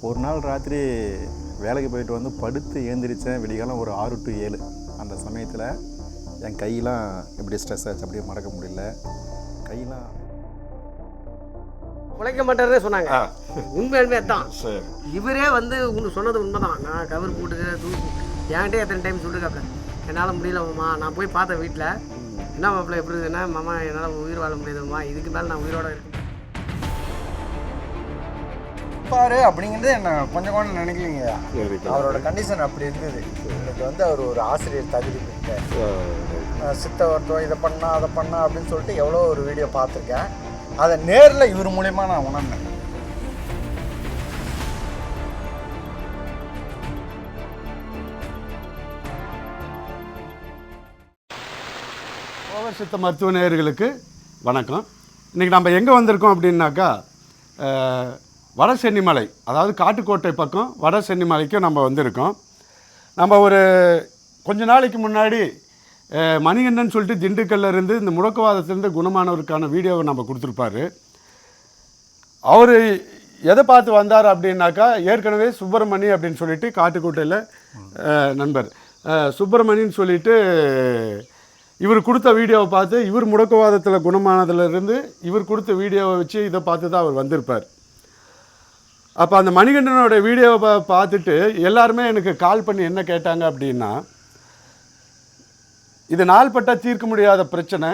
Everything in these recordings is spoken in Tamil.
ஒரு நாள் ராத்திரி வேலைக்கு போயிட்டு வந்து படுத்து ஏந்திரிச்சேன். விடிகாலம் ஒரு ஆறு டு ஏழு. அந்த சமயத்தில் என் கையெல்லாம் இப்படி ஸ்ட்ரெஸ் ஆச்சு அப்படியே மறக்க முடியல. கையெல்லாம் உழைக்க மாட்டாரே சொன்னாங்க. அதான். சரி. இவரே வந்து உன்னு சொன்னது உண்மைதான். நான் கவர் போட்டுக்க தூக்கி என்கிட்ட எத்தனை டைம் சொல்லிருக்காப்ல என்னால் முடியல மாமா. நான் போய் பார்த்தேன் வீட்டில் என்ன மாப்பிள்ள எப்படி இருக்குன்னா மாமா என்னால் உயிர் வாழ முடியாதும்மா இதுக்கு மேலே நான் உயிரோட இருக்கேன். பாரு அப்படிங்கிறது என்ன கொஞ்சம் கொஞ்சம் நினைக்கலீங்க. அவரோட கண்டிஷன் அப்படி இருந்தது. இன்னைக்கு வந்து அவர் ஒரு ஆசிரியர் தகுதி பெற்ற சித்த மருத்துவம் இதை பண்ணா அதை பண்ணா அப்படின்னு சொல்லிட்டு எவ்வளோ ஒரு வீடியோ பார்த்துருக்கேன். அதை நேரில் இவர் மூலயமா நான் உணர்ந்தேன். சித்த மருத்துவ நேயர்களுக்கு வணக்கம். இன்றைக்கி நம்ம எங்கே வந்திருக்கோம் அப்படின்னாக்கா வட சென்னிமலை அதாவது காட்டுக்கோட்டை பக்கம் வட சென்னிமலைக்கும் நம்ம வந்திருக்கோம். நம்ம ஒரு கொஞ்ச நாளைக்கு முன்னாடி மணிகண்டன் சொல்லிட்டு திண்டுக்கல்ல இருந்து இந்த முடக்குவாதத்திலிருந்து குணமானவருக்கான வீடியோவை நம்ம கொடுத்துருப்பாரு. அவர் எதை பார்த்து வந்தார் அப்படின்னாக்கா ஏற்கனவே சுப்பிரமணி அப்படின்னு சொல்லிட்டு காட்டுக்கோட்டையில் நண்பர். சுப்பிரமணின்னு சொல்லிட்டு இவர் கொடுத்த வீடியோவை பார்த்து இவர் முடக்குவாதத்தில் குணமானதுலேருந்து இவர் கொடுத்த வீடியோவை வச்சு இதை பார்த்து தான் அவர் வந்திருப்பார். அப்போ அந்த மணிகண்டனோட வீடியோவை பார்த்துட்டு எல்லாருமே எனக்கு கால் பண்ணி என்ன கேட்டாங்க அப்படின்னா இது நாள்பட்டால் தீர்க்க முடியாத பிரச்சனை.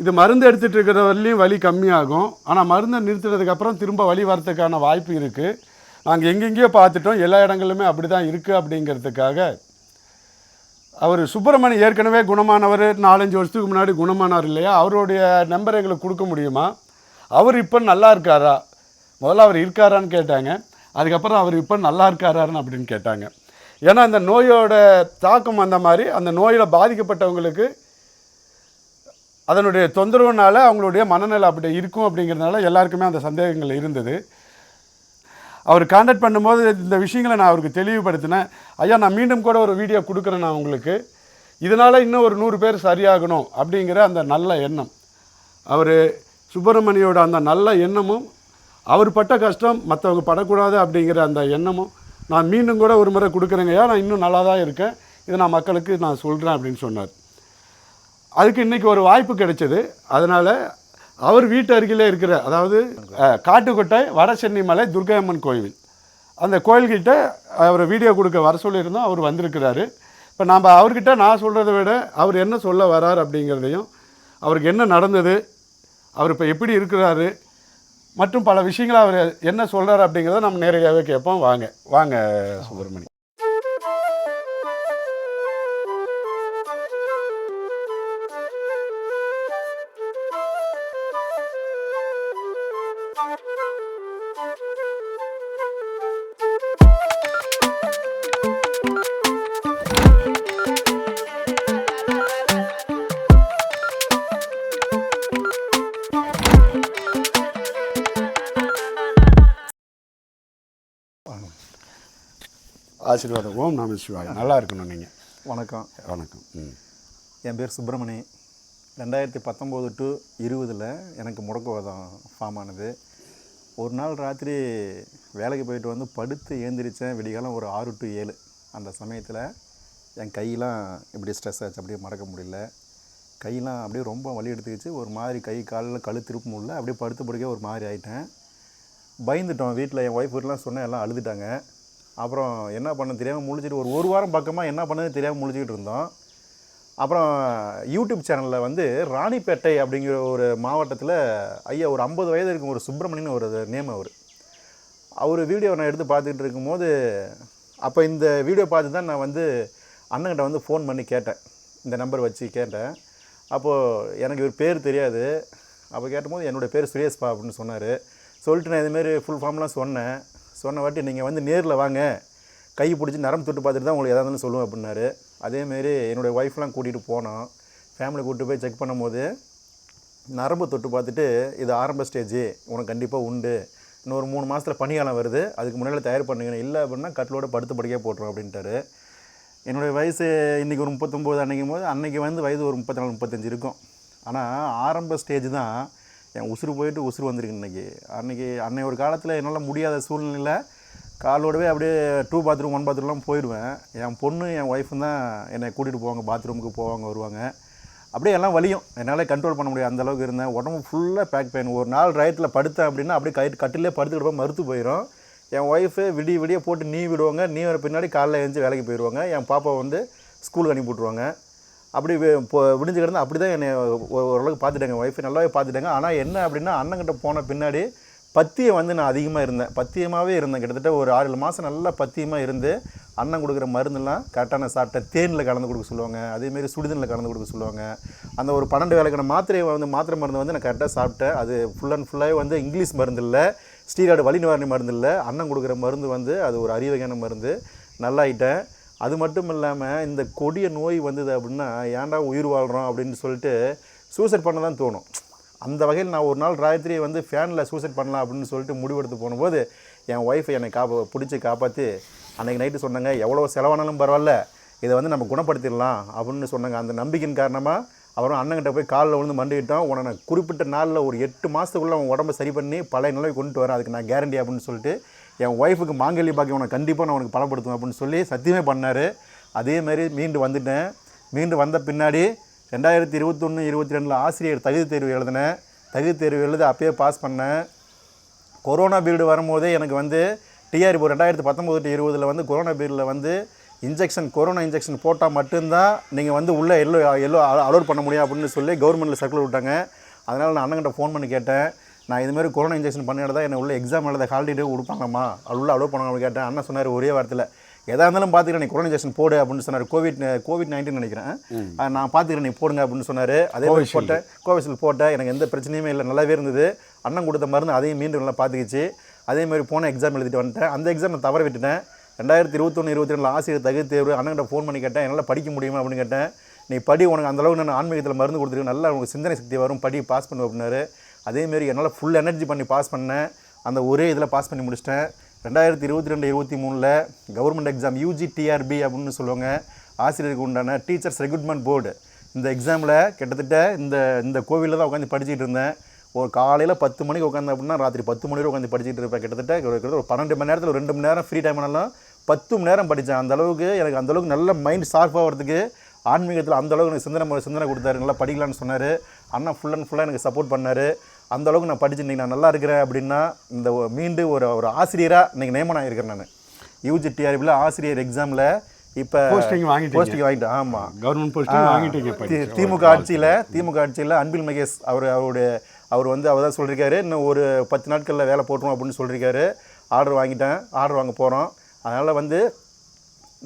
இது மருந்து எடுத்துகிட்டு இருக்கிற வரலையும் வலி கம்மியாகும். ஆனால் மருந்தை நிறுத்துறதுக்கப்புறம் திரும்ப வலி வரத்துக்கான வாய்ப்பு இருக்குது நாங்கள் எங்கெங்கேயோ பார்த்துட்டோம். எல்லா இடங்களுமே அப்படி தான் இருக்குது அப்படிங்கிறதுக்காக. அவர் சுப்பிரமணி ஏற்கனவே குணமானவர். நாலஞ்சு வருஷத்துக்கு முன்னாடி குணமானார் இல்லையா? அவருடைய நம்பர் எங்களுக்கு கொடுக்க முடியுமா? அவர் இப்போ நல்லா இருக்காரா? முதல்ல அவர் இருக்காரான்னு கேட்டாங்க. அதுக்கப்புறம் அவர் இப்போ நல்லா இருக்காரான்னு அப்படின்னு கேட்டாங்க. ஏன்னா அந்த நோயோட தாக்கம் அந்த மாதிரி அந்த நோயில் பாதிக்கப்பட்டவங்களுக்கு அதனுடைய தொந்தரவுனால் அவங்களுடைய மனநிலை அப்படி இருக்கும் அப்படிங்கிறதுனால எல்லாருக்குமே அந்த சந்தேகங்கள் இருந்தது. அவர் காண்டாக்ட் பண்ணும்போது இந்த விஷயங்களை நான் அவருக்கு தெளிவுபடுத்தினேன். ஐயா நான் மீண்டும் கூட ஒரு வீடியோ கொடுக்குறேன் நான் உங்களுக்கு. இதனால் இன்னும் ஒரு நூறு பேர் சரியாகணும் அப்படிங்கிற அந்த நல்ல எண்ணம். அவர் சுப்பிரமணியோட அந்த நல்ல எண்ணமும் அவர் பட்ட கஷ்டம் மற்றவங்க படக்கூடாது அப்படிங்கிற அந்த எண்ணமும் நான் மீண்டும் கூட ஒரு முறை கொடுக்குறேங்கய்யா நான் இன்னும் நல்லா தான் இருக்கேன். இதை நான் மக்களுக்கு நான் சொல்கிறேன் அப்படின்னு சொன்னார். அதுக்கு இன்றைக்கி ஒரு வாய்ப்பு கிடைச்சது. அதனால் அவர் வீட்டு அருகிலே இருக்கிற அதாவது காட்டுக்கொட்டை வட சென்னிமலை துர்கையம்மன் கோயில். அந்த கோயில்கிட்ட அவரை வீடியோ கொடுக்க வர சொல்லியிருந்தோம். அவர் வந்திருக்கிறாரு. இப்போ நாம் அவர்கிட்ட நான் சொல்கிறத விட அவர் என்ன சொல்ல வரார் அப்படிங்கிறதையும் அவருக்கு என்ன நடந்தது அவர் இப்போ எப்படி இருக்கிறாரு மற்றும் பல விஷயங்களை அவர் என்ன சொல்கிறார் அப்படிங்கிறத நம்ம நேரடியாகவே கேட்போம். வாங்க வாங்க சுப்பிரமணி. ஆசீர்வாதம். ஓம் நம சிவாய். நல்லா இருக்கணும் நீங்கள் வணக்கம். வணக்கம். ம். என் பேர் சுப்பிரமணி. ரெண்டாயிரத்தி பத்தொம்போது டு இருபதில் எனக்கு முடக்குவாதம் ஃபார்ம் ஆனது. ஒரு நாள் ராத்திரி வேலைக்கு போயிட்டு வந்து படுத்து ஏந்திரிச்சேன். விடிகாலம் ஒரு ஆறு டு ஏழு. அந்த சமயத்தில் என் கையெல்லாம் இப்படி ஸ்ட்ரெஸ் ஆச்சு. அப்படியே மறக்க முடியல. கையெல்லாம் அப்படியே ரொம்ப வலி எடுத்துக்கிச்சு. ஒரு மாதிரி கை காலில் கழு திருப்ப முடியல. அப்படியே படுத்து படுக்க ஒரு மாதிரி ஆயிட்டேன். பயந்துட்டோம். வீட்டில் என் ஒய்ஃப் வீட்டெலாம் சொன்னேன். எல்லாம் அழுதுட்டாங்க. அப்புறம் என்ன பண்ண தெரியாமல் முழிச்சிட்டு ஒரு ஒரு வாரம் பக்கமாக என்ன பண்ணது தெரியாமல் முழிச்சிக்கிட்டு இருந்தோம். அப்புறம் யூடியூப் சேனலில் வந்து ராணிப்பேட்டை அப்படிங்கிற ஒரு மாவட்டத்தில் ஐயா ஒரு ஐம்பது வயது இருக்கும் ஒரு சுப்பிரமணியன் ஒரு நேம் அவர். அவர் வீடியோ நான் எடுத்து பார்த்துக்கிட்டு இருக்கும்போது அப்போ இந்த வீடியோ பார்த்து தான் நான் வந்து அண்ணன்கிட்ட வந்து ஃபோன் பண்ணி கேட்டேன். இந்த நம்பர் வச்சு கேட்டேன். அப்போது எனக்கு இவர் பேர் தெரியாது. அப்போ கேட்டபோது என்னோடய பேர் சுரேஷ்பா அப்படின்னு சொன்னார். சொல்லிட்டு நான் இதுமாரி ஃபுல் ஃபார்ம்லாம் சொன்னேன். சொன்ன வாட்டி நீங்கள் வந்து நேரில் வாங்க. கை பிடிச்சி நரம்பு தொட்டு பார்த்துட்டு தான் உங்களுக்கு எதாக இருந்தாலும் சொல்லுவேன் அப்படின்னாரு. அதேமாரி என்னுடைய ஒய்ஃப்லாம் கூட்டிகிட்டு போனோம் ஃபேமிலி கூப்பிட்டு போய் செக் பண்ணும்போது நரம்பு தொட்டு பார்த்துட்டு இது ஆரம்ப ஸ்டேஜ் உனக்கு கண்டிப்பாக உண்டு. இன்னொரு மூணு மாதத்தில் பணிகாலம் வருது. அதுக்கு முன்னாடி தயார் பண்ணுங்க இல்லை அப்படின்னா கட்டிலோட படுத்து படுக்கையாக போட்டுரும் அப்படின்ட்டாரு. என்னுடைய வயசு இன்றைக்கி ஒரு முப்பத்தொம்போது அன்னைக்கும் போது அன்றைக்கி வந்து வயது ஒரு முப்பத்தி நாலு முப்பத்தஞ்சு இருக்கும். ஆனால் ஆரம்ப ஸ்டேஜ் தான் என் உசுறு போயிட்டு உசுறு வந்திருக்கு இன்றைக்கி அன்றைக்கி அன்னை ஒரு காலத்தில் என்னால் முடியாத சூழ்நிலையில் காலோடவே அப்படியே டூ பாத்ரூம் ஒன் பாத்ரூம்லாம் போயிடுவேன் என் பொண்ணு என் ஒய்ஃபும் தான் என்னை கூட்டிகிட்டு போவாங்க பாத்ரூமுக்கு போவாங்க வருவாங்க. அப்படியே எல்லாம் வலியும். என்னால் கண்ட்ரோல் பண்ண முடியாது. அந்த அளவுக்கு இருந்தேன். உடம்பு ஃபுல்லாக பேக் பெயின் ஒரு நாள் ரைட்டில் படுத்தேன் அப்படின்னா அப்படியே கை கட்டிலே படுத்துக்கிட்டு போய் மறுத்து போயிடும் என் ஒய்ஃபு விடிய விடிய போட்டு நீ விடுவாங்க. நீ வர பின்னாடி காலைல எழுந்து வேலைக்கு போயிடுவாங்க என் பாப்பா வந்து ஸ்கூலுக்கு அனுப்பி விட்ருவாங்க அப்படி இப்போ விடிஞ்சு கிடந்து அப்படி தான் என்னை ஓரளவுக்கு பார்த்துட்டாங்க. ஒய்ஃபை நல்லாவே பார்த்துட்டாங்க. ஆனால் என்ன அப்படின்னா அண்ணங்கிட்ட போன பின்னாடி பத்தியம் வந்து நான் அதிகமாக இருந்தேன். பத்தியமாகவே இருந்தேன். கிட்டத்தட்ட ஒரு ஆறு ஏழு மாதம் நல்லா பத்தியமாக இருந்து அண்ணன் கொடுக்குற மருந்தெல்லாம் கரெக்டாக நான் சாப்பிட்டேன் தேனில் கலந்து கொடுக்க சொல்லுவாங்க. அதேமாரி சுடுதண்ணில் கலந்து கொடுக்க சொல்லுவாங்க. அந்த ஒரு பன்னெண்டு வேலைக்கான மாத்திரையை வந்து மாத்திரை மருந்து வந்து நான் கரெக்டாக சாப்பிட்டேன். அது ஃபுல் அண்ட் ஃபுல்லாகவே வந்து இங்கிலீஷ் மருந்து இல்லை ஸ்டீராய்டு வலி நிவாரணி மருந்து இல்லை. அண்ணன் கொடுக்குற மருந்து வந்து அது ஒரு அறிவகையான மருந்து. நல்லாயிட்டேன். அது மட்டும் இல்லாமல் இந்த கொடிய நோய் வந்தது அப்படின்னா ஏன்டா உயிர் வாழ்கிறோம் அப்படின்னு சொல்லிட்டு சூசைட் பண்ண தான் தோணும். அந்த வகையில் நான் ஒரு நாள் ராத்திரி வந்து ஃபேனில் சூசைட் பண்ணலாம் அப்படின்னு சொல்லிட்டு முடிவெடுத்து போனபோது என் ஒய்ஃபை என்னை காப்பா பிடிச்சி காப்பாற்றி அன்றைக்கி நைட்டு சொன்னாங்க எவ்வளோ செலவானாலும் பரவாயில்ல இதை வந்து நம்ம குணப்படுத்திடலாம் அப்படின்னு சொன்னாங்க. அந்த நம்பிக்கையின் காரணமாக அப்புறம் அண்ணங்கிட்ட போய் காலில் விழுந்து மண்டிக்கிட்டோம் உன்னை நான் குறிப்பிட்ட நாளில் ஒரு எட்டு மாதத்துக்குள்ளே அவன் உடம்ப சரி பண்ணி பழைய நிலவை கொண்டுட்டு வரேன் அதுக்கு நான் கேரண்டி அப்படின்னு சொல்லிட்டு என் ஒய்ஃபுக்கு மாங்கல்ய பாக்கியம் உனக்கு கண்டிப்பாக நான் உனக்கு பலப்படுத்துவேன் அப்படின்னு சொல்லி சத்தியமே பண்ணார். அதேமாரி மீண்டு வந்துட்டேன். மீண்டு வந்த பின்னாடி ரெண்டாயிரத்தி இருபத்தொன்று இருபத்தி ரெண்டில் ஆசிரியர் தகுதி தேர்வு எழுதினேன். தகுதி தேர்வு எழுதி அப்பயே பாஸ் பண்ணேன். கொரோனா பீரியடு வரும்போதே எனக்கு வந்து டிஆர்பி ரெண்டாயிரத்து ரெண்டாயிரத்தி பத்தொம்போது டு இருபதில் வந்து கொரோனா பீரியடில் வந்து இன்ஜெக்ஷன் கொரோனா இன்ஜெக்ஷன் போட்டால் மட்டும்தான் நீங்கள் வந்து உள்ளே எல்லோ எல்லோ அலோட் பண்ண முடியும் அப்படின்னு சொல்லி கவர்மெண்ட்டில் சர்க்குலர் விட்டாங்க. அதனால் நான் அண்ணங்கிட்ட ஃபோன் பண்ணி கேட்டேன். நான் இதுமாதிரி கொரோனா இன்ஜெக்ஷன் பண்ணிட்டு தான் என்னை உள்ள எக்ஸாம் எழுத ஹாலிடே கொடுப்பாங்கம்மா. அது உள்ள அலோட் பண்ணாங்கன்னு கேட்டேன். அண்ணன் சொன்னார் ஒரே வாரத்தில் எதாக இருந்தாலும் பார்த்துக்கிறேன் நீ கொரோனா இன்ஜெக்ஷன் போடு அப்படின்னு சொன்னார். கோவிட் கோவிட் நைன்டீன் நினைக்கிறேன் நான் பார்த்துக்கிறேன் நீ போடுங்க அப்படின்னு சொன்னார். அதே மாதிரி போட்டேன். கோவிஷீல்டு போட்டேன். எனக்கு எந்த பிரச்சனையுமே இல்லை. நல்லாவே இருந்தது. அண்ணன் கொடுத்த மருந்து அதையும் மீண்டும் நல்லா பார்த்துக்கிச்சு. அதே மாதிரி போன எக்ஸாம் எழுதிட்டு வந்துட்டேன். அந்த எக்ஸாம் நான் தவற விட்டுட்டேன். ரெண்டாயிரத்தி இருபத்தொன்று இருபத்தி ரெண்டில் ஆசிரியர் தகுதி தேர்வு. அண்ணன்கிட்ட ஃபோன் பண்ணி கேட்டேன். என்னால் படிக்க முடியுமா? அப்படின்னு கேட்டேன். நீ படி உனக்கு அந்த அளவுக்கு நான் ஆன்மீகத்தில் மருந்து கொடுத்துருக்கேன் நல்லா உனக்கு சிந்தனை சக்தி வரும். படி பாஸ் பண்ணு அப்படின்னாரு. அதேமாரி என்னால் ஃபுல் எனர்ஜி பண்ணி பாஸ் பண்ணேன். அந்த ஒரே இதில் பாஸ் பண்ணி முடிச்சிட்டேன். ரெண்டாயிரத்தி இருபத்தி ரெண்டு இருபத்தி மூணில் கவர்மெண்ட் எக்ஸாம் யூஜி டிஆர்பி அப்படின்னு சொல்லுவாங்க. ஆசிரியருக்கு உண்டான டீச்சர்ஸ் ரெக்ரூட்மெண்ட் போர்டு இந்த எக்ஸாமில் கிட்டத்தட்ட இந்த இந்த கோவிலில் தான் உட்காந்து படிச்சுட்டு இருந்தேன். ஒரு காலையில் பத்து மணிக்கு உட்காந்து அப்படின்னா ராத்திரி பத்து மணி வரை உட்காந்து படிச்சுட்டு இருப்பேன். கிட்டத்தட்ட ஒரு பன்னெண்டு மணி நேரத்தில் ஒரு ரெண்டு மணி நேரம் ஃப்ரீ டைம் ஆனாலும் பத்து மணி நேரம் படித்தேன் அந்த அளவுக்கு எனக்கு அந்த அளவுக்கு நல்ல மைண்ட் ஷார்ப் ஆகிறதுக்கு ஆன்மீகத்தில் அந்த அளவுக்கு எனக்கு சிந்தனை சிந்தனை கொடுத்தாரு. நல்லா படிக்கலான்னு சொன்னார். அண்ணா ஃபுல் அண்ட் ஃபுல்லாக எனக்கு சப்போர்ட் பண்ணார். அந்த அளவுக்கு நான் படிச்சு இன்னைக்கு நான் நல்லா இருக்கிறேன் அப்படின்னா இந்த மீண்டும் ஒரு ஒரு ஆசிரியராக இன்னைக்கு நியமனம் ஆகிருக்கிறேன் நான். யூஜி டிஆர்பியில் ஆசிரியர் எக்ஸாமில் இப்போ Posting வாங்கிட்டீங்க. போஸ்டிங் வாங்கிட்டேன் ஆமாம் கவர்மெண்ட் போஸ்டிங் வாங்கிட்டீங்க. திமுக ஆட்சியில் திமுக ஆட்சியில் அன்பில் மகேஷ் அவர் அவருடைய அவர் வந்து அவர் தான் சொல்லியிருக்காரு இன்னும் ஒரு பத்து நாட்களில் வேலை போட்டுரும் அப்படின்னு சொல்லியிருக்காரு. ஆர்டர் வாங்கிட்டேன் ஆர்டர் வாங்க போகிறோம் அதனால் வந்து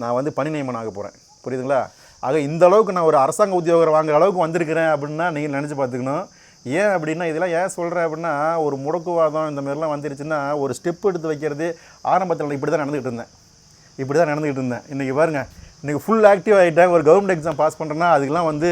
நான் வந்து பணி நியமனம் ஆக போகிறேன் புரியுதுங்களா? ஆக இந்த அளவுக்கு நான் ஒரு அரசாங்க உத்தியோகர் வாங்குற அளவுக்கு வந்திருக்கிறேன் அப்படின்னா நீங்கள் நினச்சி பார்த்துக்கணும். ஏன் அப்படின்னா இதெல்லாம் ஏன் சொல்கிறேன் அப்படின்னா ஒரு முடக்குவாதம் இந்த மாதிரிலாம் வந்துருச்சுன்னா ஒரு ஸ்டெப் எடுத்து வைக்கிறது ஆரம்பத்தில் இப்படி தான் நடந்துக்கிட்டு இருந்தேன். இப்படி தான் நடந்துக்கிட்டு இருந்தேன். இன்றைக்கி பாருங்கள் இன்றைக்கி ஃபுல் ஆக்டிவ் ஆகிட்டேன் ஒரு கவர்மெண்ட் எக்ஸாம் பாஸ் பண்ணுறேன்னா அதுக்கெலாம் வந்து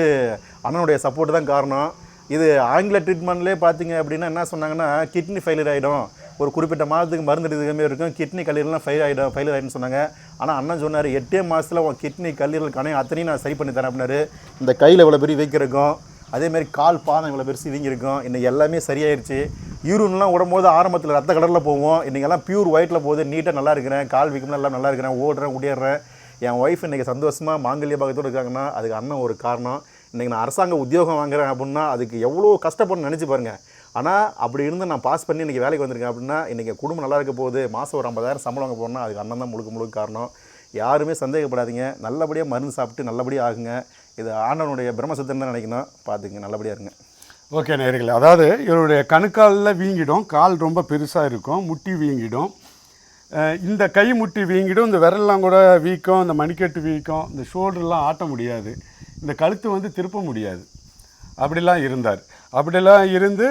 அண்ணனுடைய சப்போர்ட் தான் காரணம். இது ஆங்கில ட்ரீட்மெண்ட்லேயே பார்த்தீங்க அப்படின்னா என்ன சொன்னாங்கன்னா கிட்னி ஃபெயிலியர் ஆகிடும் ஒரு குறிப்பிட்ட மாதத்துக்கு மருந்து எடுத்துக்கமே இருக்கும். கிட்னி கல்லீரலாம் ஃபெயில் ஆகிடும் ஃபெயிலியர் ஆகிடும்னு சொன்னாங்க. ஆனால் அண்ணன் சொன்னார் எட்டே மாதத்தில் உன் கிட்னி கல்லீரல் கணையம் அத்தனையும் நான் சரி பண்ணி தரேன் அப்படின்னாரு. இந்த கையில் இவ்வளோ பெரிய வைக்கிறக்கும் அதேமாரி கால் பாதம் இவ்வளோ பெருசு வீங்கியிருக்கும். இன்றைக்கி எல்லாமே சரியாயிருச்சு. யூரின்லாம் விடும்போது ஆரம்பத்தில் ரத்த கடலில் போவோம் இன்றைக்கெல்லாம் பியூர் ஒயிட்டில் போகுது. நீட்டாக நல்லா இருக்கிறேன். கால் வீக்கம்லாம் எல்லாம் நல்லா இருக்கிறேன். ஓடுறேன் ஓடிடுறேன் என் ஒய்ஃப் இன்றைக்கி சந்தோஷமாக மாங்கல்ய பாகத்தோடு இருக்காங்கன்னா அதுக்கு அண்ணன் ஒரு காரணம். இன்றைக்கி நான் அரசாங்க உத்தியோகம் வாங்குறேன் அப்படின்னா அதுக்கு எவ்வளோ கஷ்டப்படணும்னு நினச்சி பாருங்கள் ஆனால் அப்படி இருந்து நான் பாஸ் பண்ணி இன்றைக்கி வேலைக்கு வந்திருக்கேன் அப்படின்னா இன்றைக்கி குடும்பம் நல்லா இருக்க போகுது. மாதம் ஒரு ஐம்பதாயிரம் சம்பளம் வாங்க போகணும்னா அதுக்கு அண்ணன் தான் முழுக்க முழுக்க காரணம். யாருமே சந்தேகப்படாதீங்க. நல்லபடியாக மருந்து சாப்பிட்டு நல்லபடியாக ஆகுங்க. இது ஆண்டவனுடைய பிரம்மசத்திரம் தான் நினைக்கணும். பார்த்துங்க நல்லபடியாக இருங்க. ஓகே நேர்களே அதாவது இவருடைய கணுக்காலில் வீங்கிடும் கால் ரொம்ப பெருசாக இருக்கும் முட்டி வீங்கிடும். இந்த கை முட்டி வீங்கிடும் இந்த விரல்லாம் கூட வீக்கம் இந்த மணிக்கட்டு வீக்கம் இந்த ஷோல்டர்லாம் ஆட்ட முடியாது. இந்த கழுத்து வந்து திருப்ப முடியாது. அப்படிலாம் இருந்தார். அப்படிலாம் இருந்து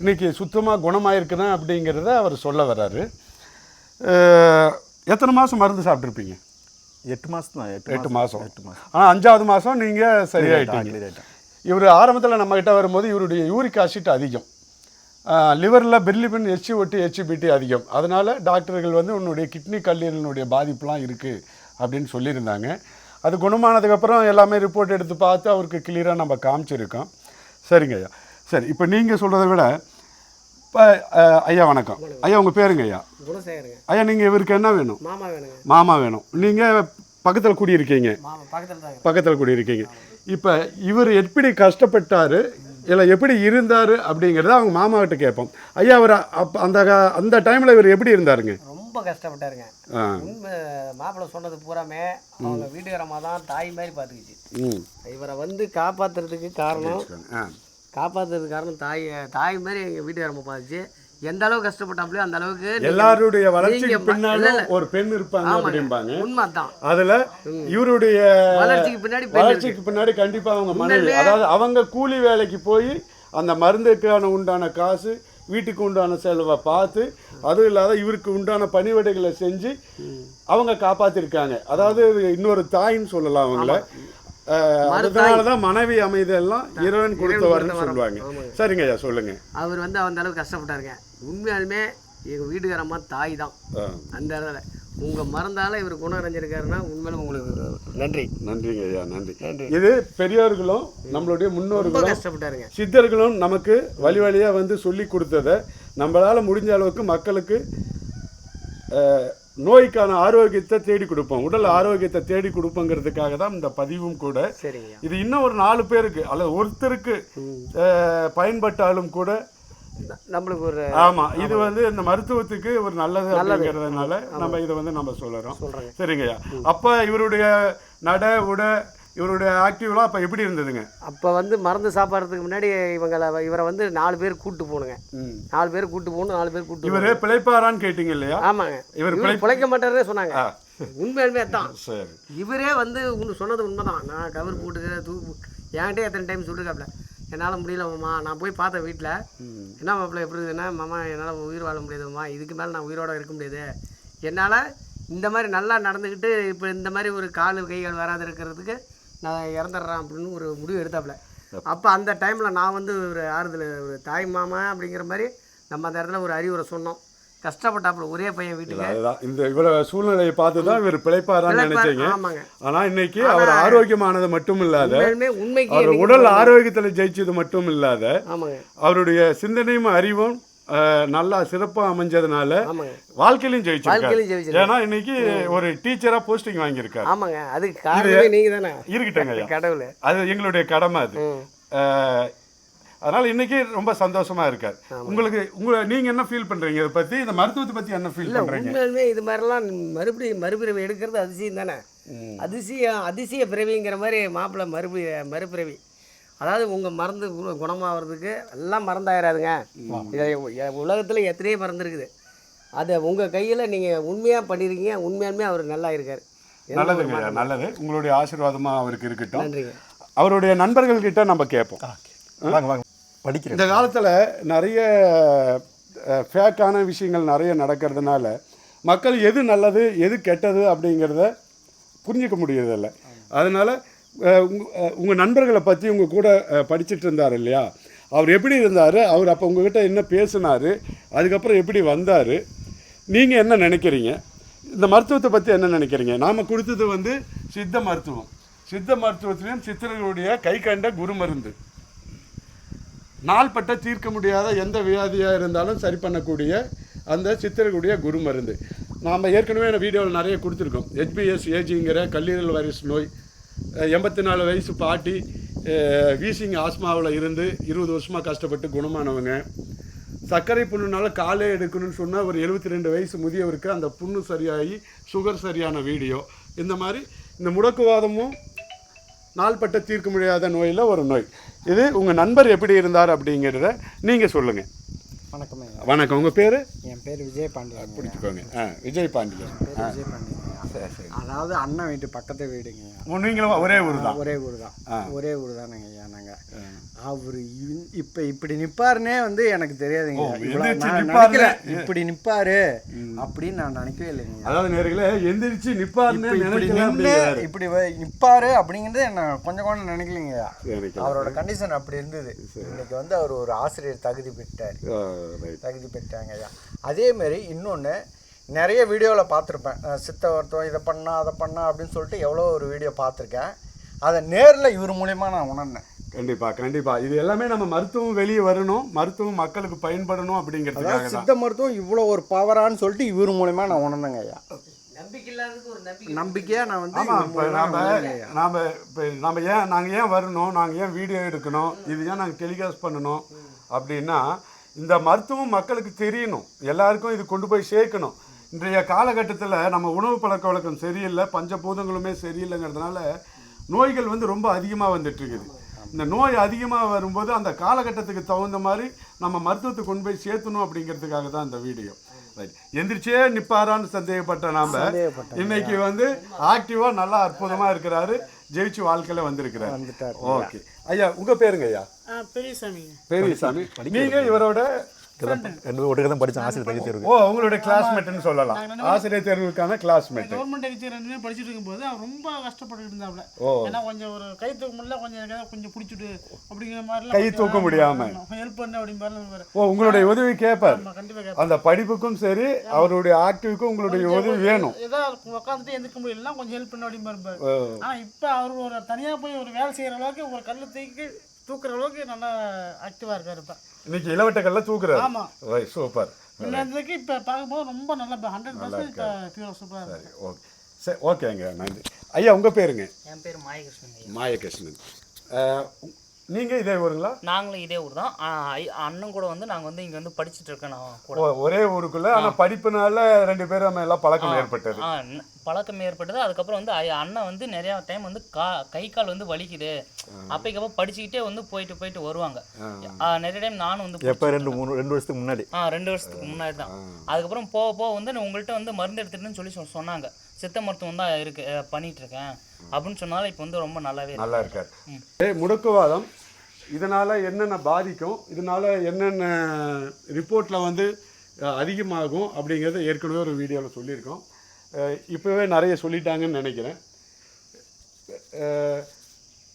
இன்னைக்கு சுத்தமாக குணமாயிருக்குதான் அப்படிங்கிறத அவர் சொல்ல வர்றாரு. எத்தனை மாதம் மருந்து சாப்பிட்ருப்பீங்க எட்டு மாதம் தான் எட்டு மாதம் எட்டு மாதம் ஆனால் அஞ்சாவது மாதம் நீங்கள் சரியாயிட்டீங்க. இவர் ஆரம்பத்தில் நம்மகிட்ட வரும்போது இவருடைய யூரிக் ஆசிட் அதிகம். லிவரில் பெர்லிபின் எச்சி ஒட்டி ஹெச்பிடி அதிகம். அதனால் டாக்டர்கள் வந்து உன்னுடைய கிட்னி கல்லீரலினுடைய பாதிப்புலாம் இருக்குது அப்படின்னு சொல்லியிருந்தாங்க. அது குணமானதுக்கப்புறம் எல்லாமே ரிப்போர்ட் எடுத்து பார்த்து அவருக்கு கிளியராக நம்ம காமிச்சிருக்கோம். சரிங்க ஐயா. சரி இப்போ நீங்கள் சொல்கிறத விட இப்போ ஐயா வணக்கம். ஐயா உங்கள் பேருங்க ஐயா? ஐயா நீங்கள் இவருக்கு என்ன வேணும்? மாமா வேணும். நீங்கள் பக்கத்தில் குடியிருக்கீங்க. பக்கத்தில் குடியிருக்கீங்க. இப்போ இவர் எப்படி கஷ்டப்பட்டாரு? இல்லை எப்படி இருந்தார்? அப்படிங்கிறத அவங்க மாமாகிட்ட கேட்போம். ஐயா அவர் அப்போ அந்த அந்த டைமில் இவர் எப்படி இருந்தாருங்க? ரொம்ப கஷ்டப்பட்டாருங்க. மாப்பிள்ளை சொன்னது பூராமே அவங்க வீட்டுக்காரம்மா தான் தாய் மாதிரி பார்த்துக்கிச்சு. இவரை வந்து காப்பாத்துறதுக்கு காரணம் ஆ காப்பாத்துறதுக்கு காரணம் தாய் தாய் மாதிரி எங்கள் வீட்டுக்காரம்மா பார்த்துச்சு எந்த அளவுக்கு கஷ்டப்பட்டாப்லையோ அந்த அளவுக்கு எல்லாருடைய வளர்ச்சிக்கு இல்ல. ஒரு பெண் இருப்பாங்க அப்படிம்பாங்க. உண்மை தான் அதுல இவருடைய வளர்ச்சிக்கு பின்னாடி வளர்ச்சிக்கு பின்னாடி கண்டிப்பா அவங்க மனைவி அதாவது அவங்க கூலி வேலைக்கு போய் அந்த மருந்துக்கான உண்டான காசு வீட்டுக்கு உண்டான செலவை பார்த்து அதுவும் இல்லாத இவருக்கு உண்டான பணிவிடைகளை செஞ்சு அவங்க காப்பாத்திருக்காங்க. அதாவது இன்னொரு தாயின்னு சொல்லலாம் அவங்கள. அதனால தான் மனைவி அமைதெல்லாம் இறைவன் கொடுத்தவர்னு சொல்லுவாங்க. சரிங்க ஐயா சொல்லுங்க. அவர் வந்து அந்த அளவுக்கு கஷ்டப்பட்டாருங்க உண்மையாலுமே எங்கள் வீட்டுக்காரம்மா தாய் தான். அந்த இடத்துல உங்கள் மறந்தால இவர் குணம் அடைஞ்சிருக்காருன்னா உண்மையிலும் உங்களுக்கு நன்றி. நன்றிங்க ஐயா நன்றி. நன்றி. இது பெரியோர்களும் நம்மளுடைய முன்னோர்களும் கஷ்டப்பட்டாருங்க. சித்தர்களும் நமக்கு வழி வழியாக வந்து சொல்லி கொடுத்ததை நம்மளால் முடிஞ்ச அளவுக்கு மக்களுக்கு நோய்க்கான ஆரோக்கியத்தை தேடி கொடுப்போம். உடல் ஆரோக்கியத்தை தேடி கொடுப்போங்கிறதுக்காக தான் இந்த பதிவும் கூட. இது இன்னும் ஒரு நாலு பேருக்கு அல்லது ஒருத்தருக்கு பயன்பட்டாலும் கூட நம்மளுக்கு ஒரு ஆமா இது வந்து இந்த மருத்துவத்துக்கு ஒரு நல்லது அப்படிங்கிறதுனால நம்ம இதை வந்து நம்ம சொல்லுறோம் சரிங்கய்யா. அப்ப இவருடைய நட உட இவருடைய ஆக்டிவ்லாம் அப்ப எப்படி இருந்ததுங்க? அப்போ வந்து மருந்து சாப்பிட்றதுக்கு முன்னாடி இவங்களை இவரை வந்து நாலு பேர் கூட்டு போகணுங்க. நாலு பேர் கூட்டு போகணும் நாலு பேர் கூட்டு இவரு பிழைப்பாரான்னு கேட்டீங்க இல்லையா? ஆமாங்க. இவர் பிழைக்க மாட்டாருன்னே சொன்னாங்க. உண்மையாலுமே தான் சரி. இவரே வந்து உன்னு சொன்னது உண்மைதான். நான் கவர் போட்டுக்க தூக்கு என்கிட்ட எத்தனை டைம் சொல்லிருக்காப்ல. என்னால் முடியல மாமா. நான் போய் பார்த்தேன் வீட்டில் என்ன மாப்பிள்ள எப்படி இருக்குதுன்னா மாமா என்னால் உயிர் வாழ முடியாதும்மா இதுக்கு மேலே நான் உயிரோட இருக்க முடியாது. என்னால் இந்த மாதிரி நல்லா நடந்துக்கிட்டு இப்போ இந்த மாதிரி ஒரு கால் கைகள் வராது இருக்கிறதுக்கு நான் இறந்துடுறேன் அப்படின்னு ஒரு முடிவு எடுத்தாப்புல. அப்போ? அந்த டைமில் நான் வந்து ஒரு ஆறுதல் ஒரு தாய் மாமா அப்படிங்கிற மாதிரி நம்ம அந்த இடத்துல ஒரு அறிவுரை சொன்னோம். கஷ்டப்பட்டாப்புல ஒரே பையன் வீட்டுக்கு. அதுதான். இந்த இவ்வளவு சூழ்நிலையை பார்த்து தான் இவர் பிழைப்பாரான்னு நினைச்சீங்க. ஆமாங்க. ஆனா இன்னைக்கு அவர் ஆரோக்கியமானது மட்டும் இல்லாத உண்மைக்கு அவர் உடல் ஆரோக்கியத்துல ஜெயிச்சது மட்டும் இல்லாத ஆமாங்க. அவருடைய சிந்தனையும் அறிவும் நல்லா சிறப்பா அமைஞ்சதுனால வாழ்க்கையிலும் ஜெயிச்சிருக்காரு. ஏன்னா இன்னைக்கு ஒரு டீச்சரா போஸ்டிங் வாங்கியிருக்காரு. ஆமாங்க. அதுக்கு காரணமே நீங்க தானே இருக்கட்டுங்க கடவுள். அது எங்களுடைய கடமை அது. அதனால இன்னைக்கு ரொம்ப சந்தோஷமா இருக்காரு. உங்களுக்கு உங்களை நீங்க என்ன ஃபீல் பண்றீங்க? இதை பத்தி இந்த மருத்துவத்தை பத்தி என்ன ஃபீல் பண்றீங்க? உண்மையாலுமே இது மாதிரிலாம் மறுபடியும் மறுபிறவி எடுக்கிறது அதிசயம் தானே? அதிசயம் அதிசய பிறவிங்கிற மாதிரி மாப்பிள்ளை மறுபடி மறுபிறவி. அதாவது உங்கள் மருந்து குணமாகறதுக்கு எல்லாம் மறந்தாயிராதுங்க உலகத்தில் எத்தனையோ மருந்து இருக்குது. அதை உங்கள் கையில் நீங்கள் உண்மையாக பண்ணியிருக்கீங்க உண்மையாலுமே அவர் நல்லா இருக்கார் நல்லதுங்க மாற்றமும் நல்லது. உங்களுடைய ஆசீர்வாதமா அவருக்கு இருக்கட்டும். நன்றிங்க. அவருடைய நண்பர்கள் கிட்ட நம்ம கேட்போம். வாங்க வாங்க. படிக்கிறேன். இந்த காலத்தில் நிறைய ஃபேக்கான விஷயங்கள் நிறைய நடக்கிறதுனால மக்கள் எது நல்லது எது கெட்டது அப்படிங்கிறத புரிஞ்சிக்க முடியறதில்ல. அதனால் உங்கள் நண்பர்களை பற்றி உங்கள் கூட படிச்சுட்டு படிச்சிட்டு இருந்தார் இல்லையா? அவர் எப்படி இருந்தார்? அவர் அப்போ உங்ககிட்ட என்ன பேசினார்? அதுக்கப்புறம் எப்படி வந்தார்? நீங்கள் என்ன நினைக்கிறீங்க? இந்த மருத்துவத்தை பற்றி என்ன நினைக்கிறீங்க? நாம் கொடுத்தது வந்து சித்த மருத்துவம். சித்த மருத்துவத்திலையும் சித்தர்களுடைய கை கண்ட குரு மருந்து நாள்பட்ட தீர்க்க முடியாத எந்த வியாதியாக இருந்தாலும் சரி பண்ணக்கூடிய அந்த சித்தர்களுடைய குரு மருந்து நாம் ஏற்கனவே வீடியோவில் நிறைய கொடுத்துருக்கோம். ஹெச்பிஎஸ் ஏஜிங்கிற கல்லீரல் வைரஸ் நோய் எண்பத்தி நாலு வயசு பாட்டி வீசிங் ஆஸ்மாவில் இருந்து இருபது வருஷமாக கஷ்டப்பட்டு குணமானவங்க. சர்க்கரை புண்ணுனால காலே எடுக்கணும்னு சொன்னால் ஒரு எழுபத்தி ரெண்டு வயசு முதியவருக்கு அந்த புண்ணு சரியாகி சுகர் சரியான வீடியோ. இந்த மாதிரி இந்த முடக்குவாதமும் நாள்பட்ட தீர்க்க முடியாத நோயில் ஒரு நோய். இது உங்கள் நண்பர் எப்படி இருந்தார் அப்படிங்கிறத நீங்கள் சொல்லுங்கள் வணக்கம் வணக்கம். உங்கள் பேர்? என் பேர் விஜய் பாண்டியன் பிடிச்சிக்கோங்க. ஆ விஜய் பாண்டியன் ஆ. சரி சரி. அதாவது அண்ணன் வீட்டு பக்கத்து வீடுங்க நீங்களும் ஒரே ஊர் தான்? ஒரே ஊர் தான். ஒரே ஊர் தானுங்க ஐயா நாங்கள் அவர் இப்போ இப்படி நிப்பாருனே வந்து எனக்கு தெரியாதுங்க ஐயா. இவ்வளவு எந்திரிச்சு நான் நிப்பாருன்னு- நினைக்கல. இப்படி நிப்பாரு அப்படின்னு நான் நினைக்கவே இல்லைங்க. அதாவது நேர்களே எந்திரிச்சு நிப்பாருன்னு இப்படி நிப்பாரு அப்படிங்கிறது நான் கொஞ்சம் கொஞ்சம் நினைக்கலைங்க. அவரோட கண்டிஷன் அப்படி இருந்தது. இன்னைக்கு வந்து அவர் ஒரு ஆசிரியர் தகுதி பெற்றார். தகுதி பெற்றாங்க ஐயா அதேமாரி இன்னொன்று நிறைய வீடியோவில் பார்த்துருப்பேன். சித்த மருத்துவம் இதை பண்ணா அதை பண்ணா அப்படின்னு சொல்லிட்டு எவ்வளோ ஒரு வீடியோ பார்த்துருக்கேன். அதை நேரில் இவர் மூலியமாக நான் உணர்ந்தேன். கண்டிப்பா கண்டிப்பா. இது எல்லாமே நம்ம மருத்துவம் வெளியே வரணும் மருத்துவம் மக்களுக்கு பயன்படணும் தான். சித்த மருத்துவம் இவ்வளோ ஒரு பவரான்னு சொல்லிட்டு இவர் மூலயமா நான் உணர்ந்தேங்க ஐயா. நம்பிக்கையாக நான் வந்து நாம. நாம இப்போ நாம ஏன் நாங்கள் ஏன் வரணும் நாங்கள் ஏன் வீடியோ எடுக்கணும் இது ஏன் நாங்கள் டெலிகாஸ்ட் பண்ணணும் அப்படின்னா இந்த மருத்துவம் மக்களுக்கு தெரியணும். எல்லாருக்கும் இது கொண்டு போய் சேர்க்கணும். இன்றைய காலகட்டத்தில் நம்ம உணவு பழக்க வழக்கம் சரியில்லை பஞ்சபூதங்களுமே சரியில்லைங்கிறதுனால நோய்கள் வந்து ரொம்ப அதிகமாக வந்துட்டு இருக்குது இந்த நோய் அதிகமாக வரும்போது அந்த காலகட்டத்துக்கு தகுந்த மாதிரி நம்ம மருத்துவத்தை கொண்டு போய் சேர்த்தணும் அப்படிங்கிறதுக்காக தான் இந்த வீடியோ. ரைட் எந்திரிச்சே நிப்பாரான்னு சந்தேகப்பட்ட நாம. இன்னைக்கு வந்து ஆக்டிவா நல்லா அற்புதமா இருக்கிறாரு ஜெயிச்சு வாழ்க்கையில வந்திருக்கிறாரு. ஓகே ஐயா. உங்க பேருங்க ஐயா? பெரியசாமிங்க. பெரியசாமி. நீங்க இவரோட ரெண்டு ஒட்டுக்கு தான் படித்தேன் ஆசிரியர் தகுதி தேர்வு. ஓ உங்களுடைய கிளாஸ்மேட்னு சொல்லலாம். ஆசிரியர் தேர்வுக்கான கிளாஸ்மேட் கவர்மெண்ட் எக்ஸாம் ரெண்டுமே படிச்சுட்டு இருக்கும்போது அவர் ரொம்ப கஷ்டப்பட்டு இருந்தாப்புல ஓ. ஏன்னா கொஞ்சம் ஒரு கை தூக்க முடியல கொஞ்சம் கொஞ்சம் பிடிச்சிட்டு அப்படிங்கிற மாதிரி கை தூக்க முடியாம. ஹெல்ப் பண்ண அப்படிங்கிற ஓ உங்களுடைய உதவி கேட்பார் அந்த படிப்புக்கும் சரி அவருடைய ஆக்டிவுக்கும் உங்களுடைய உதவி வேணும். ஏதாவது உட்காந்துட்டு எந்திரிக்க முடியலன்னா கொஞ்சம் ஹெல்ப் பண்ண அப்படிமா இருப்பாரு ஓ, ஆனா இப்ப அவர் ஒரு தனியா போய் ஒரு வேலை செய்யற அளவுக்கு ஒரு கல்லு தூக்கி தூக்குற அளவுக்கு நல்லா ஆக்டிவா இருக்காரு இப்ப. இன்னைக்கு இளவட்டக்கல்ல தூக்குறாரு. ஆமா. Right super. முன்ன இருந்ததுக்கு இப்ப பார்க்கும்போது ரொம்ப நல்லா ஹண்ட்ரட் பர்சன்ட் இப்ப பியூர் சூப்பரா இருக்கு சரி ஓகே. சரி ஓகேங்க நன்றி. ஐயா உங்க பேருங்க? என் பேர் மாயகிருஷ்ணன் மாயகிருஷ்ணன். அஹ், நீங்க இதே ஊருங்களா? நாங்களும் இதே ஊர் தான். அண்ணன் கூட வந்து நாங்கள் வந்து இங்கே வந்து படிச்சுட்டு இருக்கேன் நான் ஒரே ஊருக்குள்ள ஆனா படிப்புனால ரெண்டு பேரும் நம்ம எல்லாம் பழக்கம் ஏற்பட்டது. பழக்கம் ஏற்பட்டது. அதுக்கப்புறம் வந்து அண்ணன் வந்து நிறையா டைம் வந்து கா கை கால் வந்து வலிக்குது. அப்பைக்கப்போ படிச்சுக்கிட்டே வந்து போயிட்டு போயிட்டு வருவாங்க. நிறைய டைம் நானும் வந்து எப்போ? ரெண்டு மூணு ரெண்டு வருஷத்துக்கு முன்னாடி. ஆ ரெண்டு வருஷத்துக்கு முன்னாடி தான். அதுக்கப்புறம் போக போக வந்து நான் உங்கள்கிட்ட வந்து மருந்து எடுத்துட்டுன்னு சொல்லி சொ- சொன்னாங்க. சித்த மருத்துவம் தான் இருக்கு பண்ணிட்டு இருக்கேன் அப்படின்னு சொன்னாலும் இப்போ வந்து ரொம்ப நல்லாவே இருக்கு. நல்லா இருக்காரு. ஏ முடக்குவாதம். இதனால என்னென்ன பாதிக்கும்? இதனால என்னென்ன ரிப்போர்ட்ல வந்து அதிகமாகும் அப்படிங்கிறத ஏற்கனவே ஒரு வீடியோவில் சொல்லியிருக்கோம். இப்போவே நிறைய சொல்லிட்டாங்கன்னு நினைக்கிறேன்.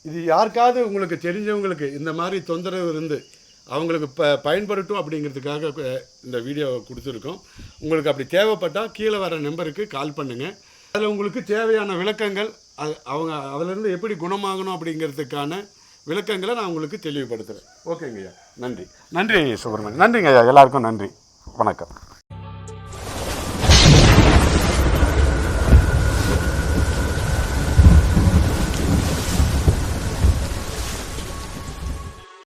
இது யாருக்காவது உங்களுக்கு தெரிஞ்சவங்களுக்கு இந்த மாதிரி தொந்தரவு இருந்து அவங்களுக்கு ப பயன்படட்டும் அப்படிங்கிறதுக்காக இந்த வீடியோவை கொடுத்துருக்கோம். உங்களுக்கு அப்படி தேவைப்பட்டால் கீழே வர நம்பருக்கு கால் பண்ணுங்கள் அதில் உங்களுக்கு தேவையான விளக்கங்கள் அது அவங்க அதிலிருந்து எப்படி குணமாகணும் அப்படிங்கிறதுக்கான விளக்கங்களை நான் உங்களுக்கு தெளிவுபடுத்துகிறேன் ஓகேங்கய்யா. நன்றி. நன்றி சுப்பிரமணியன். நன்றிங்கய்யா. எல்லாருக்கும் நன்றி. வணக்கம்.